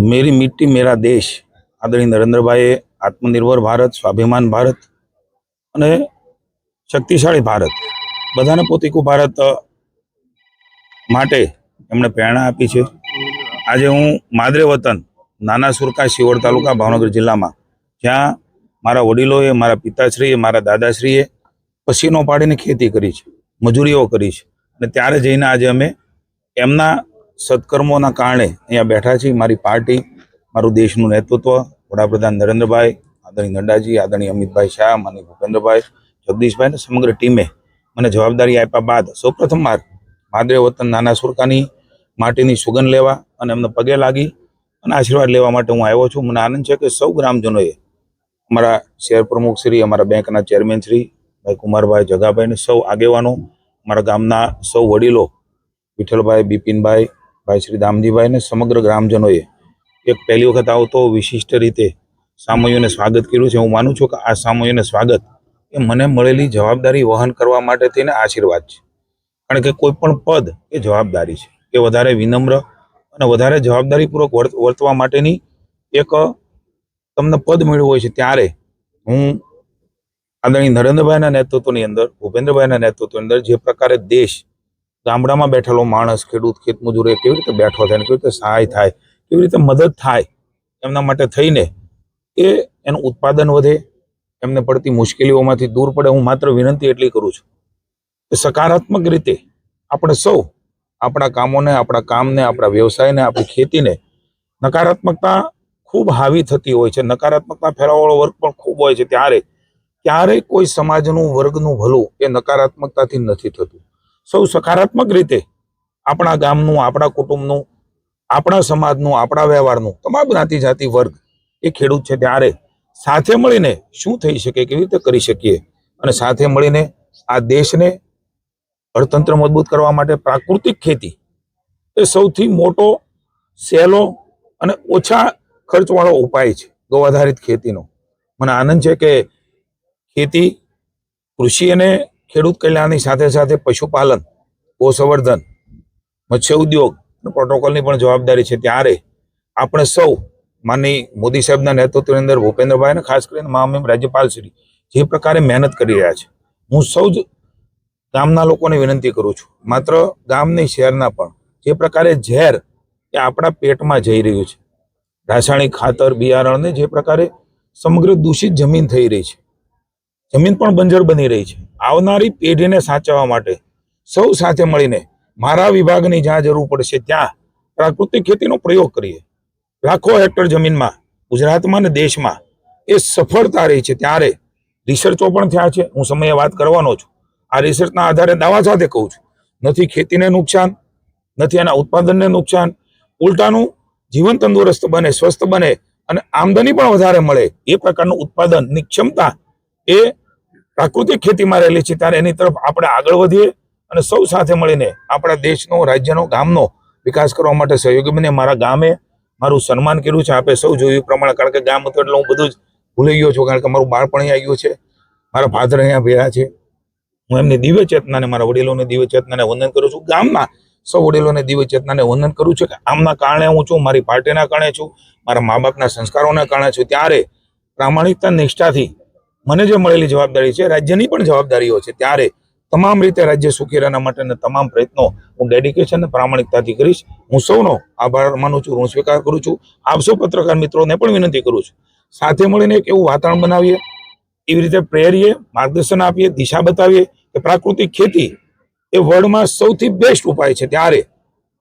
મેરી મિટ્ટી મેરા દેશ આદરણીય નરેન્દ્રભાઈએ આત્મનિર્ભર ભારત સ્વાભિમાન ભારત અને શક્તિશાળી ભારત। બધાને પોતીકું ભારત માટે એમણે પ્રેરણા આપી છે. આજે હું માદરે વતન નાના સુરકા શિવડ તાલુકા ભાવનગર જિલ્લામાં, જ્યાં મારા વડીલોએ, મારા પિતાશ્રીએ, મારા દાદાશ્રીએ પસીનો પાડીને ખેતી કરી છે, મજૂરીઓ કરી છે. અને ત્યારે જઈને આજે અમે એમના સત્કર્મોના કારણે અહીંયા બેઠા છીએ. મારી પાર્ટી, મારું દેશનું નેતૃત્વ, વડાપ્રધાન નરેન્દ્રભાઈ, આદરણીય નડ્ડાજી, આદરણીય અમિતભાઈ શાહ માની ભૂપેન્દ્રભાઈ જગદીશભાઈ અને સમગ્ર ટીમે મને જવાબદારી આપ્યા બાદ સૌપ્રથમ વાર માદરે વતન નાના સુરકાની માટીની સુગંધ લેવા અને એમને પગે લાગી અને આશીર્વાદ લેવા માટે હું આવ્યો છું. મને આનંદ છે કે સૌ ગ્રામજનોએ અમારા શહેર પ્રમુખ શ્રી, અમારા બેંકના ચેરમેન શ્રી, ભાઈ કુમારભાઈ જગાભાઈને સૌ આગેવાનો, અમારા ગામના સૌ વડીલો વિઠ્ઠલભાઈ, બિપિનભાઈ ભાઈ શ્રી દામજીભાઈ અને સમગ્ર ગ્રામજનોએ એક પહેલી વખત આવતો વિશિષ્ટ રીતે સામૂહિકને સ્વાગત કર્યું છે. હું માનું છું કે આ સામયોને સ્વાગત એ મને મળેલી જવાબદારી વહન કરવા માટે તેને આશીર્વાદ છે. કારણ કે કોઈ પણ પદ એ જવાબદારી છે એ વધારે વિનમ્ર અને વધારે જવાબદારીપૂર્વક વર્ત- વર્તવા માટેની એક તમને પદ મળ્યું હોય છે ત્યારે હું આદરણીય નરેન્દ્રભાઈના નેતૃત્વની અંદર, ભૂપેન્દ્રભાઈના નેતૃત્વની અંદર જે પ્રકારે દેશ ગામડામાં બેઠેલો માણસ, ખેડૂત ખેતમજૂર એ કેવી રીતે બેઠો થાય કેવી રીતે સહાય થાય, કેવી રીતે મદદ થાય એમના માટે થઈને એ એનું ઉત્પાદન વધે, એમને પડતી મુશ્કેલીઓમાંથી દૂર પડે, હું માત્ર વિનંતી એટલી કરું છું કે સકારાત્મક રીતે આપણે સૌ આપણા કામોને, આપણા કામને, આપણા વ્યવસાયને, આપણી ખેતીને નકારાત્મકતા ખૂબ હાવી થતી હોય છે. નકારાત્મકતા ફેલાવવાળો વર્ગ પણ ખૂબ હોય છે. ત્યારે ક્યારેય કોઈ સમાજનું, વર્ગનું ભલું એ નકારાત્મકતાથી નથી થતું. સૌ સકારાત્મક રીતે આપણા ગામનું, આપણા કુટુંબનું, આપણા સમાજનું, આપણા વ્યવહારનું, તમામ જ્ઞાતિ જાતિ વર્ગ એ ખેડૂત છે ત્યારે સાથે મળીને શું થઈ શકે, કેવી રીતે કરી શકીએ? અને સાથે મળીને આ દેશને અર્થતંત્ર મજબૂત કરવા માટે પ્રાકૃતિક ખેતી એ સૌથી મોટો, સહેલો અને ઓછા ખર્ચવાળો ઉપાય છે ગૌ આધારિત ખેતીનો. મને આનંદ છે કે ખેતી, કૃષિ અને ખેડૂત કલ્યાણની સાથે સાથે પશુપાલન ગોસંવર્ધન મત્સ્ય ઉદ્યોગ પ્રોટોકોલની પણ જવાબદારી છે ત્યારે આપણે સૌ માનની મોદી સાહેબના નેતૃત્વની અંદર ભૂપેન્દ્રભાઈ અને ખાસ કરીને મહામહિમ રાજ્યપાલ શ્રી જે પ્રકારે મહેનત કરી રહ્યા છે. હું સૌ જ ગામના લોકોને વિનંતી કરું છું. માત્ર ગામની શહેરના પણ જે પ્રકારે ઝેર એ આપણા પેટમાં જઈ રહ્યું છે. રાસાયણિક ખાતર, બિયારણને જે પ્રકારે સમગ્ર દૂષિત જમીન થઈ રહી છે. જમીન પણ બંજર બની રહી છે. આવનારી પેઢીને સાચવવા માટે સૌ સાથે મળીને મારા વિભાગની જ્યાં જરૂર પડશે ત્યાં પ્રાકૃતિક ખેતીનો પ્રયોગ કરીએ. લાખો હેક્ટર જમીનમાં, ગુજરાતમાં અને દેશમાં એ સફળતા રહી છે. ત્યારે રિસર્ચો પણ થયા છે. હું સમયે વાત કરવાનો છું. આ રિસર્ચના આધારે દાવા સાથે કહું છું. નથી ખેતીને નુકસાન, નથી એના ઉત્પાદનને નુકસાન, ઉલટાનું જીવન તંદુરસ્ત બને, સ્વસ્થ બને અને આમદની પણ વધારે મળે. એ પ્રકારનું ઉત્પાદનની ક્ષમતા એ પ્રાકૃતિક ખેતીમાં રહેલી છે, ત્યારે એની તરફ આપણે આગળ વધીએ અને સૌ સાથે મળીને આપણા દેશનો, રાજ્યનો, ગામનો વિકાસ કરવા માટે સહયોગી બને મારા ગામે મારું સન્માન કર્યું છે, આપે સૌ જોયું પ્રમાણે, કારણ કે ગામ હતું એટલે હું બધું જ ભૂલી ગયો છું, કારણ કે મારું બાળપણ અહીંયા આવ્યું છે. મારા ફાધર અહીંયા ભેળા છે. હું એમની દિવ્ય ચેતનાને, મારા વડીલોને દિવ્ય ચેતનાને વંદન કરું છું. ગામના સૌ વડીલોને દિવ્ય ચેતનાને વંદન કરું છું, કે આમના કારણે હું છું, મારી પાર્ટીના કારણે છું, મારા મા બાપના સંસ્કારોના કારણે છું. ત્યારે પ્રામાણિકતા, નિષ્ઠાથી મને જે મળેલી જવાબદારી છે, રાજ્યની પણ જવાબદારીઓ છે, ત્યારે તમામ રીતે રાજ્ય સુખી રહેવા માટેના તમામ પ્રયત્નો હું ડેડિકેશન અને પ્રામાણિકતાથી કરીશ. હું સૌનો આભાર માનું છું, ઋણ સ્વીકાર કરું છું. આપ સૌ પત્રકાર મિત્રોને પણ વિનંતી કરું છું. સાથે મળીને એક એવું વાતાવરણ બનાવીએ, એવી રીતે પ્રેરીએ, માર્ગદર્શન આપીએ, દિશા બતાવીએ કે પ્રાકૃતિક ખેતી એ વર્લ્ડમાં સૌથી બેસ્ટ ઉપાય છે. ત્યારે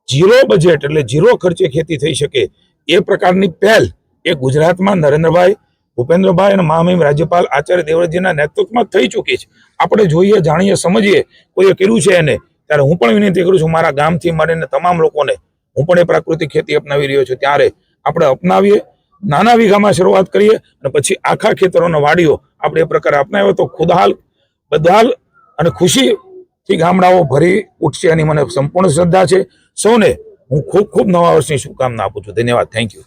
ઝીરો બજેટ એટલે ઝીરો ખર્ચે ખેતી થઈ શકે એ પ્રકારની પહેલ એ ગુજરાતમાં નરેન્દ્રભાઈ ભૂપેન્દ્રભાઈ અને મહામહિમ રાજ્યપાલ આચાર્ય દેવવ્રતજીના નેતૃત્વમાં થઈ ચૂકી છે. આપણે જોઈએ, જાણીએ, સમજીએ, કોઈએ કર્યું છે એને. ત્યારે હું પણ વિનંતી કરું છું, મારા ગામથી મળીને તમામ લોકોને, હું પણ એ પ્રાકૃતિક ખેતી અપનાવી રહ્યો છું, ત્યારે આપણે અપનાવીએ, નાના વીઘામાં શરૂઆત કરીએ અને પછી આખા ખેતરોનો વાડીઓ આપણે એ પ્રકારે અપનાવ્યો તો ખુદહાલ બદહાલ અને ખુશીથી ગામડાઓ ભરી ઉઠશે એની મને સંપૂર્ણ શ્રદ્ધા છે. સૌને હું ખૂબ ખૂબ નવા વર્ષની શુભકામના આપું છું. ધન્યવાદ. Thank you